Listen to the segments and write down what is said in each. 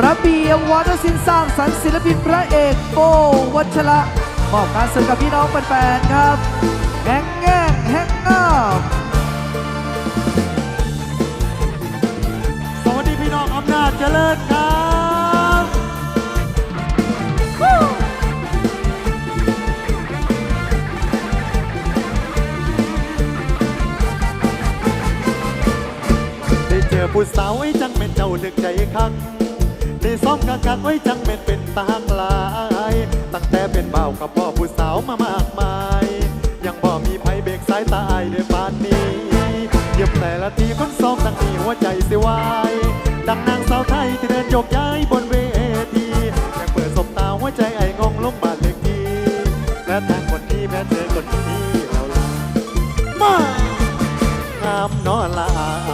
ระเบียงวาทศิลป์สร้างสรรค์ศิลปินพระเอกโบวัชระมอบการเสริมกับพี่น้องแฟนๆครับแห่งแง่งแห่งงามสวัสดีพี่น้องอำนาจเจริญครับได้เจอผู้สาวไอ้จังเป็นเจ้าถึกใจคัก ได้ซ้อมกักกักไว้จังเป็นเป็นตาหักหลาย ตั้งแต่เป็นเบากับพ่อผู้สาวมามากมาย ยังบ่มีไผเบรกสายตาอายด้วยปานนี้เยี่ยมแต่ละทีคนซ้อมดังนี้หัวใจสิวาย ดังนางสาวไทยที่เดินโยกย้ายบนเวทียังเปิดสบตาหัวใจไองงลงบาดเล็กทีแม้ทางคนนี้แม้เจอคนนี้เราลามางามนอนลา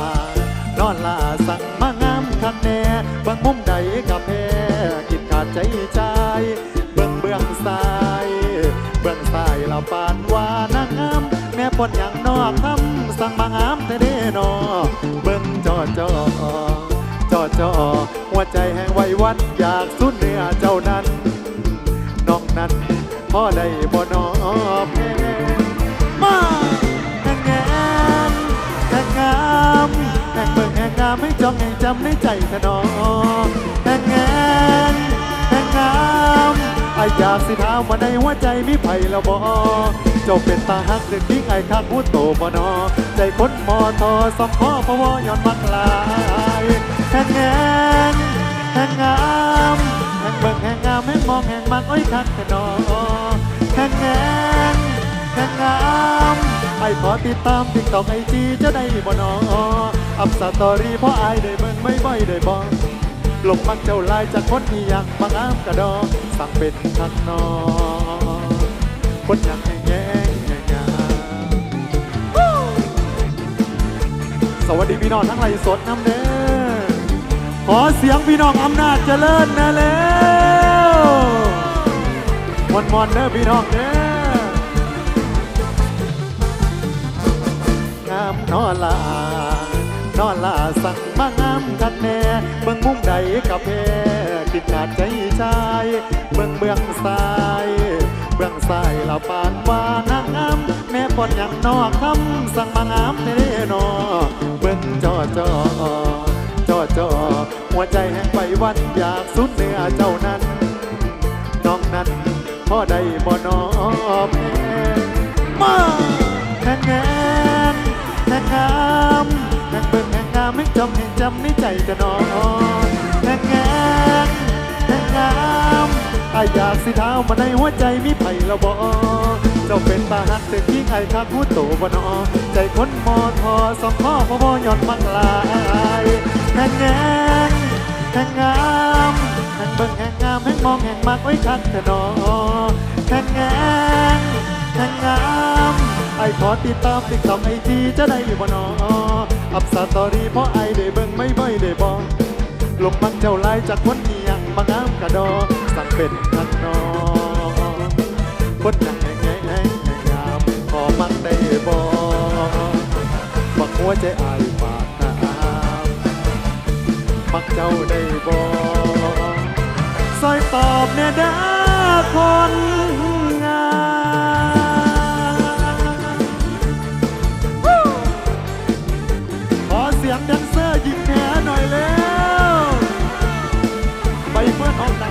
มุมใดกับแพ้กินขาดใจใจเบิ่งเบื้องซ้ายเบื้องซ้ายเราปานว่านางงามแม่ปนอย่างนอกคำสั่งมางามแต่เด้นอเบิ่งจอจอจอจอหัวใจแห่งไว้วันอยากสุดเนื้อเจ้านั้นน้องนั้นพ่อได้บ่นอแพ้มาแห่งแงนแห่งงามแห่งเบิ่งแห่งงามไม่จองแห่งจำในใจถนอแอายากสิถามว่าในหัวใจมีไผแล้วบ่เจ้าเป็นตาหักหรือทิ้งไอ้ข้างหัวโตบ่นอใจคนมอทอสองข้อพะวย้อนมักลายแห่งแงนแห่งงามแห่งเบิ่งแห่งงามแห่งมองแห่งมักอ้อยคักแต่นอแห่งแงงแห่งงามไอ้ขอติดตามติ๊กตอกไอจีจะได้บ่นออัพสตอรี่เพราะไอายได้เบิ่งไม่บ่อยได้บ่ หลงมักเจ้าลายจากคนที่อยากบางามกระดองสั่งเป็นทักนอคนอยากแห่งแงงแห่งสวัสดีพี่น้องทั้งไรสดน้ำเด้อขอเสียงพี่น้องอำนาจเจริญนะแล้วมวนมวนเด้อพี่น้องเด้องามนอลานอลาสั่งมางามคักแนุ่่งมุมใดกับแพ้กินขาดใจชายเบิ่งเบื้องซ้ายเบื้องซ้ายเราปานว่านางงามแม่ปอนอย่างนอกคำสั่งมางามเด้นอเบิ่งจอจอจอจอหัวใจแห่งไปวันอยากสุดเนื้อเจ้านั้นน้องนั้นพ่อได้บ่นอแพ้มาแห่งแงแห่งงามแห่งเบิ่งแห่งงามแห่งจำแห่งจำในใจจะนอน แห่งแงแห่งงามออยากสิเท้ามาในหัวใจมีไผ่ละบ่เจ้าเป็นตาหักแต่ทิ้งไอ้ข้าพูดโตบนอใจคนมอทอสองข้อพ่อบ่ย้อนมักลายแห่งแงงแห่งงามแห่งเบิ่งแห่งงามแห่งมองแห่งมักไว้คักแต่นอแห่งแงงแห่งงามไอขอติดตามติ๊กต็อไอจีจะได้บ่นออัพสตอรี่เพราะไอได้เบิ่งไม่บ่อยได้บอก ลงมักเจ้าลายจากคนที่ยังบางามกระดอสั่งเป็นทันนอคนอยากแห่งแงงแห่งแห่งงามขอมักได้บ่บักหัวใจอายปากน้ำมักเจ้าได้บ on